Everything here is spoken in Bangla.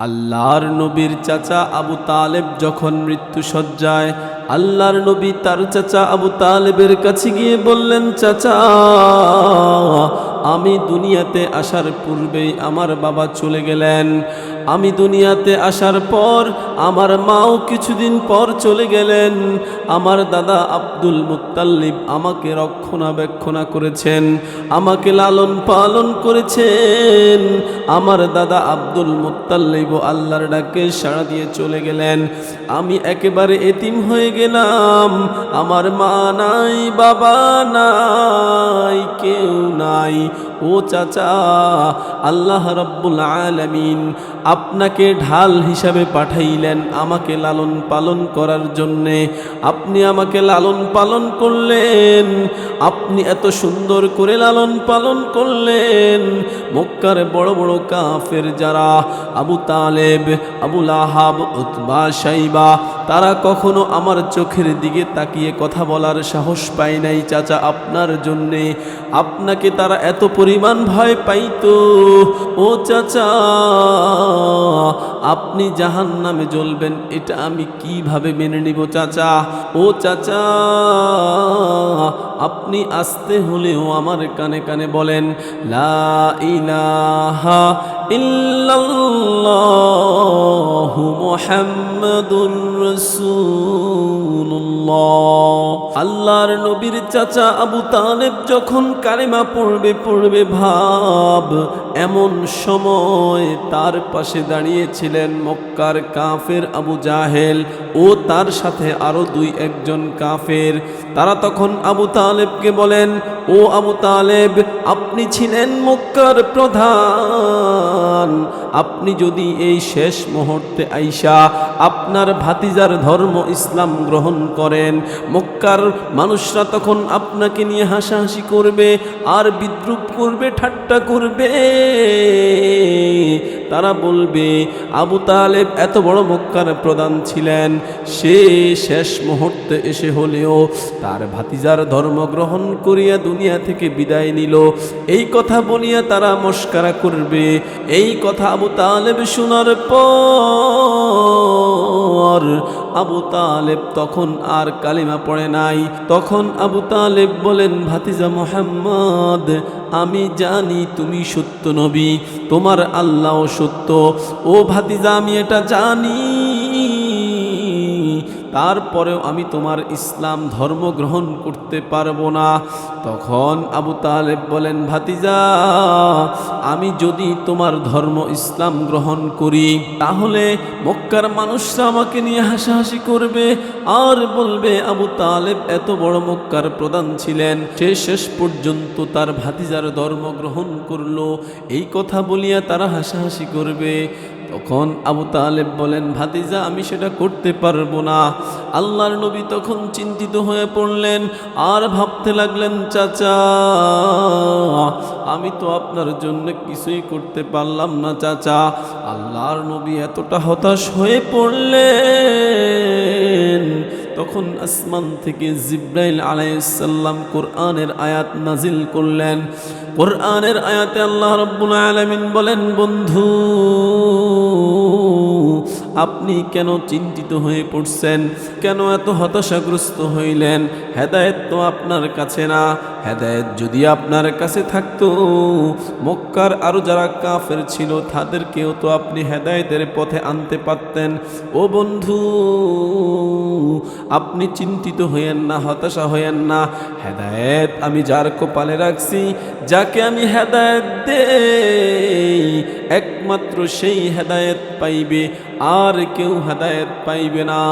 আল্লাহর নবীর চাচা আবু তালেব যখন মৃত্যু সজ্জায় আল্লাহর নবী তার চাচা আবু তালেবের কাছে গিয়ে বললেন, চাচা, আমি দুনিয়াতে আসার পূর্বেই আমার বাবা চলে গেলেন। আমি দুনিয়াতে আসার পর আমার মাও কিছুদিন পর চলে গেলেন। আমার দাদা আব্দুল মুত্তাল্লিব আমাকে রক্ষণাবেক্ষণা করেছেন, আমাকে লালন পালন করেছেন। আমার দাদা আব্দুল মুত্তাল্লিব আল্লাহর ডাকে সাড়া দিয়ে চলে গেলেন। আমি একেবারে এতিম হয়ে গেলাম। আমার মা নাই, বাবা নাই, কেউ নাই। ও চাচা, আল্লাহ রব্বুল আলামিন আপনাকে ঢাল হিসাবে পাঠাইলেন আমাকে লালন পালন করার জন্যে। আপনি আমাকে লালন পালন করলেন, আপনি এত সুন্দর করে লালন পালন করলেন। মক্কার বড় বড় কাফের যারা, আবু তালেব আবুল আহাব উতবা সাইবা তারা কখনো আমার চোখের দিকে তাকিয়ে কথা বলার সাহস পায় নাই, চাচা, আপনার জন্যে। আপনাকে তারা এত পরিমাণ ভয় পাইতো। ও চাচা, আপনি জাহান নামে জ্বলবেন, এটা আমি কীভাবে মেনে নিব চাচা? ও চাচা, আপনি আসতে হলেও আমার কানে কানে বলেন, লা ইলাহা ইল্লাল্লাহু। আল্লাহর নবীর চাচা আবু তানেব যখন কারিমা পড়বে পড়বে ভাব, এমন সময় তার পাশে দাঁড়িয়েছিলেন মক্কার কাফের আবু জাহেল। ও তার সাথে আরও দুই একজন কাফের। তারা তখন আবু তালেবকে বলেন, ও আবু তালেব, আপনি ছিলেন মক্কার প্রধান। আপনি যদি এই শেষ মুহূর্তে আইসা আপনার ভাতিজার ধর্ম ইসলাম গ্রহণ করেন, মক্কার মানুষরা তখন আপনাকে নিয়ে হাসাহাসি করবে, আর বিদ্রুপ করবে, ঠাট্টা করবে। তারা বলবে, আবু তালেব এত বড় মক্কার প্রধান ছিলেন। সে শেষ মুহূর্তে এসে হলেও তার ভাতিজার ধর্ম গ্রহণ করিয়া দুনিয়া থেকে বিদায় নিল। এই কথা বলিয়া তারা মস্কারা করবে। এই কথা আবু তালেব শোনার পর আবু তালেব তখন আর কালিমা পড়ে নাই। তখন আবু তালেব বলেন, ভাতিজা মোহাম্মদ, আমি জানি তুমি সত্য নবী, তোমার আল্লাহ সত্য। ও ভাতিজা, আমি এটা জানি। তারপরেও আমি তোমার ইসলাম ধর্ম গ্রহণ করতে পারব না। তখন আবু তালেব বলেন, ভাতিজা, আমি যদি তোমার ধর্ম ইসলাম গ্রহণ করি, তাহলে মক্কার মানুষরা আমাকে নিয়ে হাসাহাসি করবে আর বলবে, আবু তালেব এত বড় মক্কার প্রধান ছিলেন, সে শেষ পর্যন্ত তার ভাতিজার ধর্ম গ্রহণ করল। এই কথা বলিয়া তারা হাসাহাসি করবে। তখন আবু তালেব বলেন, ভাতিজা, আমি সেটা করতে পারব না। আল্লাহর নবী তখন চিন্তিত হয়ে পড়লেন, আর ভাবতে লাগলেন, চাচা, আমি তো আপনার জন্য কিছুই করতে পারলাম না, চাচা। আল্লাহর নবী এতটা হতাশ হয়ে পড়লেন। তখন আসমান থেকে জিব্রাইল আলাইসাল্লাম কোরআনের আয়াত নাজিল করলেন। কোরআনের আয়াতে আল্লাহ রব্বুল আলামিন বলেন, বন্ধু, আপনি কেন চিন্তিত হয়ে পড়ছেন? কেন এত হতাশাগ্রস্ত হইলেন? হেদায়েত তো আপনার কাছে না। হেদায়েত যদি আপনার কাছে থাকতো, মক্কার আরও যারা কাফের ছিল, তাদেরকেও তো আপনি হেদায়েতের পথে আনতে পারতেন। ও বন্ধু আপনি চিন্তিত হইয়েন না, হতাশা হইয়েন না। হেদায়েত আমি যার কপালে রাখছি, যাকে আমি হেদায়েত দে একমাত্র সেই হেদায়েত পাইবে, আর কেউ হেদায়েত পাইবে না।